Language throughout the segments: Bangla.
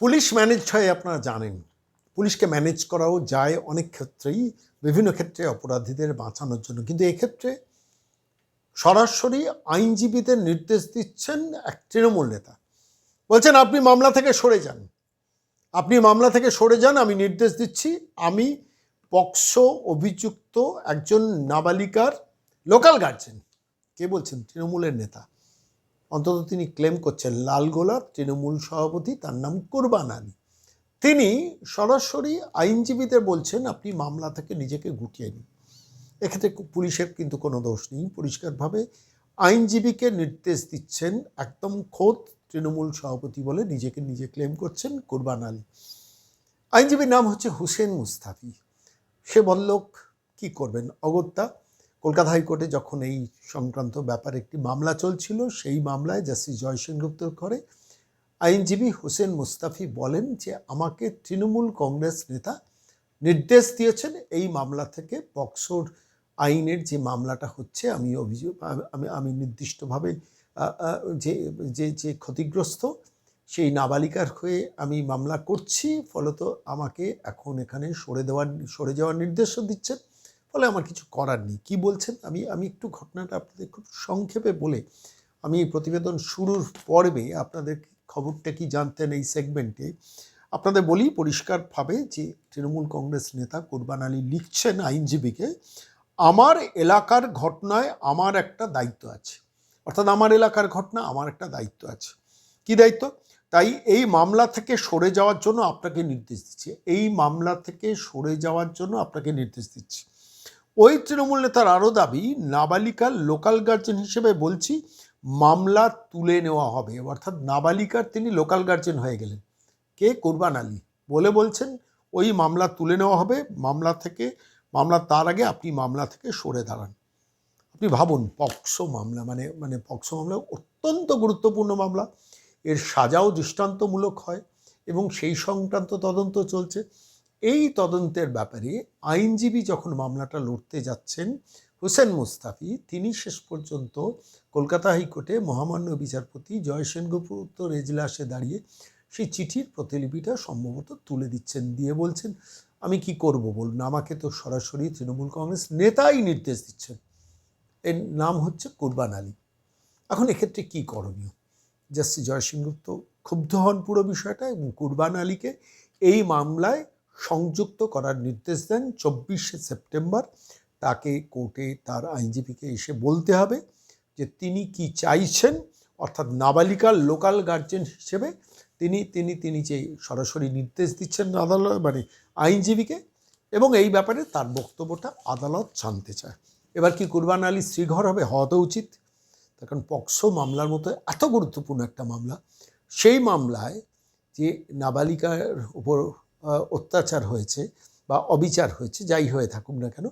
পুলিশ ম্যানেজ হয় আপনারা জানেন। পুলিশকে ম্যানেজ করাও যায় অনেক ক্ষেত্রেই, বিভিন্ন ক্ষেত্রে অপরাধীদের বাঁচানোর জন্য। কিন্তু এক্ষেত্রে সরাসরি আইনজীবীদের নির্দেশ দিচ্ছেন এক তৃণমূল নেতা। বলছেন, আপনি মামলা থেকে সরে যান। আপনি মামলা থেকে সরে যান, আমি নির্দেশ দিচ্ছি। আমি পক্সো অভিযুক্ত একজন নাবালিকার লোকাল গার্জেন। কে বলছেন? তৃণমূলের নেতা। অন্তত তিনি ক্লেম করছেন লালগোলার তৃণমূল সভাপতি, তার নাম কোরবান আলী তিনি সরাসরি আইনজীবীদের বলছেন, আপনি মামলা থেকে নিজেকে গুটিয়ে নিন। এক্ষেত্রে পুলিশের কিন্তু কোনো দোষ নেই। পরিষ্কারভাবে আইনজীবীকে নির্দেশ দিচ্ছেন, একদম খোদ তৃণমূল সভাপতি বলে নিজেকে নিজে ক্লেম করছেন কুরবান আলী আইনজীবীর নাম হচ্ছে হুসেন মুস্তাফি। সে বললোক কি করবেন, অগত্যা কলকাতা হাইকোর্টে যখন এই সংক্রান্ত ব্যাপারে একটি মামলা চলছিল, সেই মামলায় জাস্টিস জয়সেন গুপ্তর করে আইনজীবী হোসেন মুস্তাফি বলেন যে আমাকে তৃণমূল কংগ্রেস নেতা নির্দেশ দিয়েছেন এই মামলা থেকে পক্সোর আইনের যে মামলাটা হচ্ছে, আমি অভিযোগ, আমি আমি নির্দিষ্টভাবে যে যে যে ক্ষতিগ্রস্ত সেই নাবালিকার হয়ে আমি মামলা করছি, ফলত আমাকে এখন এখানে সরে দেওয়ার, সরে যাওয়ার নির্দেশও দিচ্ছেন। ফলে আমার কিছু করার নেই। কী বলছেন? আমি আমি একটু ঘটনাটা আপনাদের খুব সংক্ষেপে বলে আমি প্রতিবেদন শুরুর পর্বে আপনাদের খবরটা কি জানতেন এই সেগমেন্টে, আপনাদের বলি পরিষ্কারভাবে যে তৃণমূল কংগ্রেস নেতা কুরবান আলী লিখছেন আইনজীবীকে, আমার এলাকার ঘটনায় আমার একটা দায়িত্ব আছে। অর্থাৎ আমার এলাকার ঘটনা আমার একটা দায়িত্ব আছে। কি দায়িত্ব? তাই এই মামলা থেকে সরে যাওয়ার জন্য আপনাকে নির্দেশ দিচ্ছি। এই মামলা থেকে সরে যাওয়ার জন্য আপনাকে নির্দেশ দিচ্ছি। ওই তৃণমূল নেতার আরও দাবি, নাবালিকার লোকাল গার্জেন হিসেবে বলছি, মামলা তুলে নেওয়া হবে। অর্থাৎ নাবালিকার তিনি লোকাল গার্জেন হয়ে গেলেন। কে? কোরবান আলী। বলে বলছেন, ওই মামলা তুলে নেওয়া হবে। মামলা থেকে, মামলা তার আগে আপনি মামলা থেকে সরে দাঁড়ান। আপনি ভাবুন, পক্সো মামলা মানে মানে পক্সো মামলা অত্যন্ত গুরুত্বপূর্ণ মামলা। এর সাজাও দৃষ্টান্তমূলক হয় এবং সেই সংক্রান্ত তদন্ত চলছে। এই তদন্তের ব্যাপারে আইনজীবী যখন মামলাটা লড়তে যাচ্ছেন, হোসেন মুস্তাফি, তিনি শেষ পর্যন্ত কলকাতা হাইকোর্টে মহামান্য বিচারপতি জয় সেনগুপ্তর এজলাসে দাঁড়িয়ে সেই চিঠির প্রতিলিপিটা সম্ভবত তুলে দিচ্ছেন, দিয়ে বলছেন, আমি কি করব বলুন? আমাকে তো সরাসরি তৃণমূল কংগ্রেস নেতাই নির্দেশ দিচ্ছেন। এর নাম হচ্ছে কুরবান আলী। এখন এক্ষেত্রে কী করণীয়? জাস্টিস জয় সেনগুপ্ত ক্ষুব্ধ হন পুরো বিষয়টা এবং কুরবান আলীকে এই মামলায় সংযুক্ত করার নির্দেশ দেন চব্বিশে সেপ্টেম্বর। তাকে কোর্টে তার আইনজীবীকে এসে বলতে হবে যে তিনি কি চাইছেন অর্থাৎ নাবালিকার লোকাল গার্জেন হিসেবে তিনি তিনি তিনি যে সরাসরি নির্দেশ দিচ্ছেন আদালত মানে আইনজীবীকে এবং এই ব্যাপারে তার বক্তব্যটা আদালত জানতে চায়। এবার কি কুরবান আলী শ্রীঘর হবে হওয়া উচিত? তার কারণ পক্সো মামলার মতো এত গুরুত্বপূর্ণ একটা মামলা। সেই মামলায় যে নাবালিকার আহ, অত্যাচার হয়েছে বা অবিচার হয়েছে, যাই হয়ে থাকুক না কেন,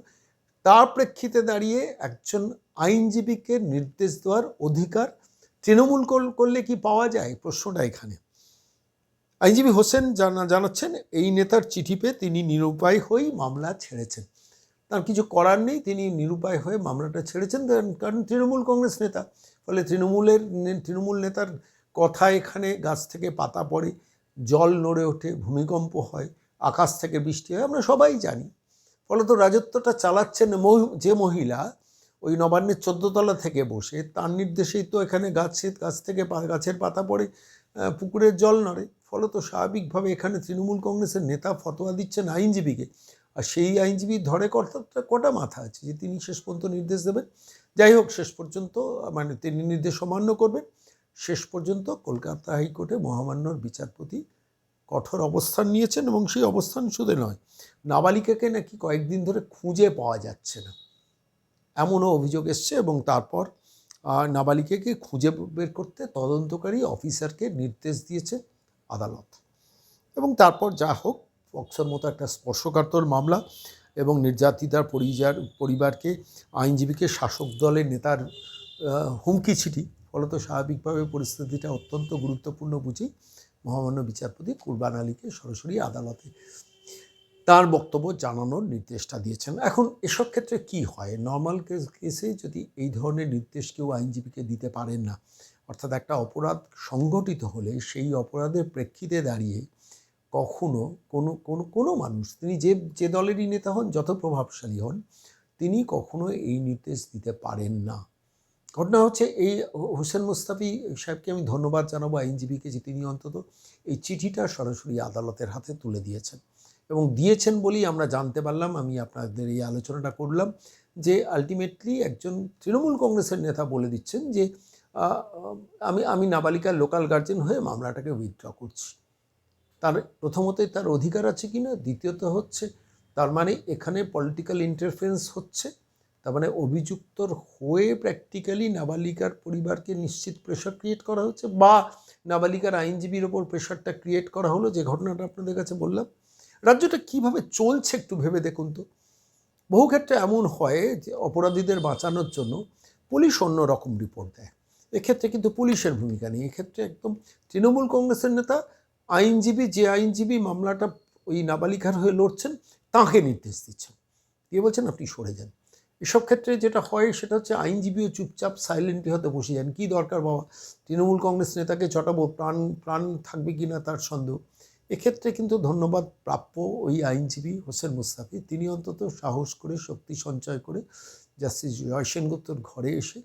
তার প্রেক্ষিতে দাঁড়িয়ে একজন আইনজীবীকে নির্দেশ দেওয়ার অধিকার তৃণমূল করলে কি পাওয়া যায়? প্রশ্নটা এখানে। আইনজীবী হোসেন জানা, জানাচ্ছেন, এই নেতার চিঠি পেয়ে তিনি নিরুপায় হয়েই মামলা ছেড়েছেন। তার কিছু করার নেই, তিনি নিরুপায় হয়ে মামলাটা ছেড়েছেন কারণ- তৃণমূল কংগ্রেস নেতা। ফলে তৃণমূলের, তৃণমূল নেতার কথা এখানে গাছ থেকে পাতা পড়ে। জল নড়ে ওঠে, ভূমিকম্প হয়, আকাশ থেকে বৃষ্টি হয়, আমরা সবাই জানি। ফলত রাজত্বটা চালাচ্ছেন যে মহিলা ওই নবান্নের চোদ্দতলা থেকে বসে, তার নির্দেশেই তো এখানে গাছে গাছ থেকে গাছের পাতা পড়ে পুকুরের জল নড়ে। ফলত স্বাভাবিকভাবে এখানে তৃণমূল কংগ্রেসের নেতা ফতোয়া দিচ্ছেন আইনজীবীকে। আর সেই আইনজীবী ধরে কর্তাটা কটা মাথা আছে যে তিনি শেষ পর্যন্ত নির্দেশ দেবেন। যাই হোক, শেষ পর্যন্ত মানে তিনি নির্দেশ অমান্য করবেন। শেষ পর্যন্ত কলকাতা হাইকোর্টে মহামান্যর বিচারপতি কঠোর অবস্থান নিয়েছেন এবং সেই অবস্থান শুধু নয়, নাবালিকাকে নাকি কয়েকদিন ধরে খুঁজে পাওয়া যাচ্ছে না। এমনও অভিযোগ এসছে এবং তারপর নাবালিকাকে খুঁজে বের করতে তদন্তকারী অফিসারকে নির্দেশ দিয়েছে আদালত। এবং তারপর যা হোক পক্সের মতো একটা স্পর্শকাতর মামলা এবং নির্যাতিতার পরিবার পরিবারকে, আইনজীবীকে শাসক দলের নেতার হুমকি ছিটি ফলত স্বাভাবিকভাবে পরিস্থিতিটা অত্যন্ত গুরুত্বপূর্ণ বুঝেই মহামান্য বিচারপতি কুরবান আলীকে সরাসরি আদালতে তার বক্তব্য জানানোর নির্দেশটা দিয়েছেন। এখন এসব ক্ষেত্রে কি হয়? নর্মাল কেস, কেসে যদি এই ধরনের নির্দেশ কেউ আইনজীবীকে দিতে পারেন না, অর্থাৎ একটা অপরাধ সংগঠিত হলে সেই অপরাধের প্রেক্ষিতে দাঁড়িয়ে কখনো কোনো কোনো কোনো মানুষ, তিনি যে যে দলেরই নেতা হন, যত প্রভাবশালী হন, তিনি কখনো এই নির্দেশ দিতে পারেন না। ঘটনা হচ্ছে এই হোসেন মুস্তাফি সাহেবকে আমি ধন্যবাদ জানাব আইনজীবীকে যে তিনি অন্তত এই চিঠিটা সরাসরি আদালতের হাতে তুলে দিয়েছেন। এবং দিয়েছেন বলেই আমরা জানতে পারলাম, আমি আপনাদের এই আলোচনাটা করলাম যে আলটিমেটলি একজন তৃণমূল কংগ্রেসের নেতা বলে দিচ্ছেন যে আমি আমি নাবালিকার লোকাল গার্জেন হয়ে মামলাটাকে উইথড্র করছি। তার প্রথমতই তার অধিকার আছে কি না দ্বিতীয়ত হচ্ছে তার মানে এখানে পলিটিক্যাল ইন্টারফারেন্স হচ্ছে। তার মানে অভিযুক্তর হয়ে প্র্যাকটিক্যালি নাবালিকার পরিবারকে নিশ্চিত প্রেশার ক্রিয়েট করা হচ্ছে বা নাবালিকার আইনজীবীর ওপর প্রেশারটা ক্রিয়েট করা হলো, যে ঘটনাটা আপনাদের কাছে বললাম। রাজ্যটা কীভাবে চলছে একটু ভেবে দেখুন তো। বহু ক্ষেত্রে এমন হয় যে অপরাধীদের বাঁচানোর জন্য পুলিশ অন্য রকম রিপোর্ট দেয়। এক্ষেত্রে কিন্তু পুলিশের ভূমিকা নেই। এক্ষেত্রে একদম তৃণমূল কংগ্রেসের নেতা, আইনজীবী, যে আইনজীবী মামলাটা ওই নাবালিকার হয়ে লড়ছেন, তাঁকে নির্দেশ দিচ্ছেন। দিয়ে বলছেন? আপনি সরে যান। এসব ক্ষেত্রে যেটা হয় সেটা হচ্ছে আইনজীবীও চুপচাপ সাইলেন্টলি হতে বসে যান। কী দরকার বাবা? তৃণমূল কংগ্রেস নেতাকে চটাবো প্রাণ প্রাণ থাকবে কি না তার সন্দেহ। এক্ষেত্রে কিন্তু ধন্যবাদ প্রাপ্য ওই আইনজীবী হোসেন মুস্তাফি। তিনি অন্তত সাহস করে, শক্তি সঞ্চয় করে জাস্টিস জয় সেনগুপ্তর ঘরে এসে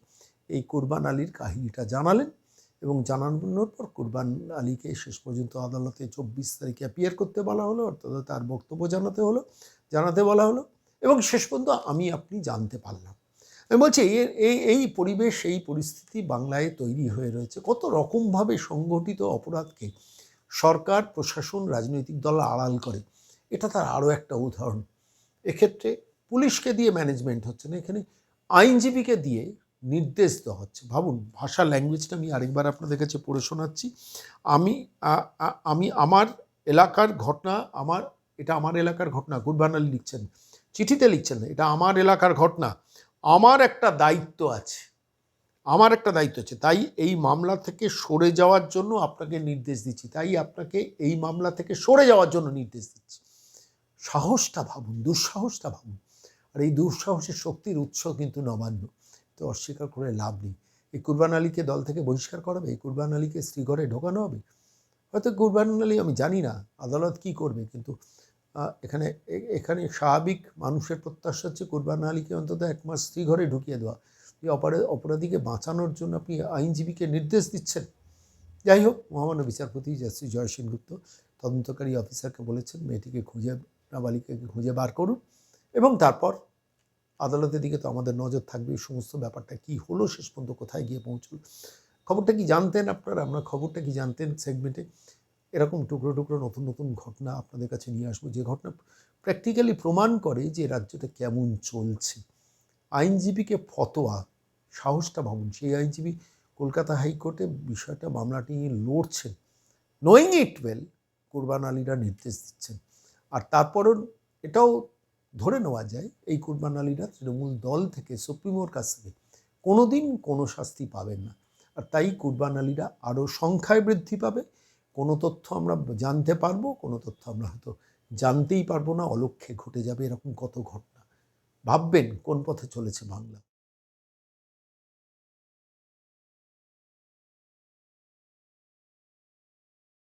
এই কুরবান আলীর কাহিনীটা জানালেন এবং জানানোর পর কুরবান আলীকে শেষ পর্যন্ত আদালতে চব্বিশ তারিখে অ্যাপিয়ার করতে বলা হলো, অর্থাৎ তার বক্তব্য জানাতে হলো, জানাতে বলা হলো। এবং শেষ পর্যন্ত আমি আপনি জানতে পারলাম। আমি বলছি, এই এই পরিবেশ, এই পরিস্থিতি বাংলায় তৈরি হয়ে রয়েছে। কত রকমভাবে সংগঠিত অপরাধকে সরকার, প্রশাসন, রাজনৈতিক দল আড়াল করে। এটা তার আরও একটা উদাহরণ। এক্ষেত্রে পুলিশকে দিয়ে ম্যানেজমেন্ট হচ্ছে না, এখানে আইনজীবীকে দিয়ে নির্দেশ দেওয়া হচ্ছে। ভাবুন ভাষা ল্যাঙ্গুয়েজটা আমি আরেকবার আপনাদের কাছে পড়ে শোনাচ্ছি। আমি আমি আমার এলাকার ঘটনা, আমার, এটা আমার এলাকার ঘটনা, গুড গুরবানালি লিখছেন। চিঠিতে লিখছেন, এটা আমার এলাকার ঘটনা। আমার একটা দায়িত্ব আছে। আমার একটা দায়িত্ব আছে। তাই এই মামলা থেকে সরে যাওয়ার জন্য আপনাকে নির্দেশ দিচ্ছি। তাই আপনাকে এই মামলা থেকে সরে যাওয়ার জন্য নির্দেশ দিচ্ছি। সাহসটা ভাবুন, দুঃসাহসটা ভাবুন। আর এই দুঃসাহসের শক্তির উৎস কিন্তু নবান্ন। তো অস্বীকার করে লাভ নেই। এই কুরবান আলীকে দল থেকে বহিষ্কার করাবে এই কুরবান আলীকে শ্রীঘরে ঢোকানো হবে? হয়তো কুরবান আলী, আমি জানি না, আদালত কি করবে? কিন্তু এখানে এখানে স্বাভাবিক মানুষের প্রত্যাশা হচ্ছে কোরবান আলীকে অন্তত এক মাস শ্রীঘরে ঢুকিয়ে দেওয়া। এই অপরাধ অপরাধীকে বাঁচানোর জন্য আপনি আইনজীবীকে নির্দেশ দিচ্ছেন। যাই হোক, মহামান্য বিচারপতি জাস্টিস জয় সেনগুপ্ত তদন্তকারী অফিসারকে বলেছেন, মেয়েটিকে খুঁজে, নাবালিকাকে খুঁজে বার করুন এবং তারপর আদালতের দিকে তো আমাদের নজর থাকবে সমস্ত ব্যাপারটা কি হলো, শেষ পর্যন্ত কোথায় গিয়ে পৌঁছল। খবরটা কি জানতেন আপনারা? আমরা খবরটা কি জানতেন সেগমেন্টে? এরকম টুকরো টুকরো নতুন নতুন ঘটনা আপনাদের কাছে নিয়ে আসব। যে ঘটনা প্র্যাকটিক্যালি প্রমাণ করে যে রাজ্যটা কেমন চলছে। আইনজীবীকে ফতোয়া, সাহসটা ভাবুন, সেই আইনজীবী কলকাতা হাইকোর্টে বিষয়টা মামলাটি নিয়ে লড়ছেন নোয়িং ইট ওয়েল কুরবান আলীরা নির্দেশ দিচ্ছেন। আর তারপরও এটাও ধরে নেওয়া যায়, এই কুরবান আলীরা তৃণমূল দল থেকে সুপ্রিমোর কাছ থেকে কোনো দিন কোনো শাস্তি পাবেন না। আর তাই কুরবান আলীরা আরও সংখ্যায় বৃদ্ধি পাবে কোনো তথ্য আমরা জানতে পারব, কোনো তথ্য আমরা হয়তো জানতেই পারব না অলক্ষ্যে ঘটে যাবে এরকম কত ঘটনা। ভাববেন কোন পথে চলেছে বাংলা।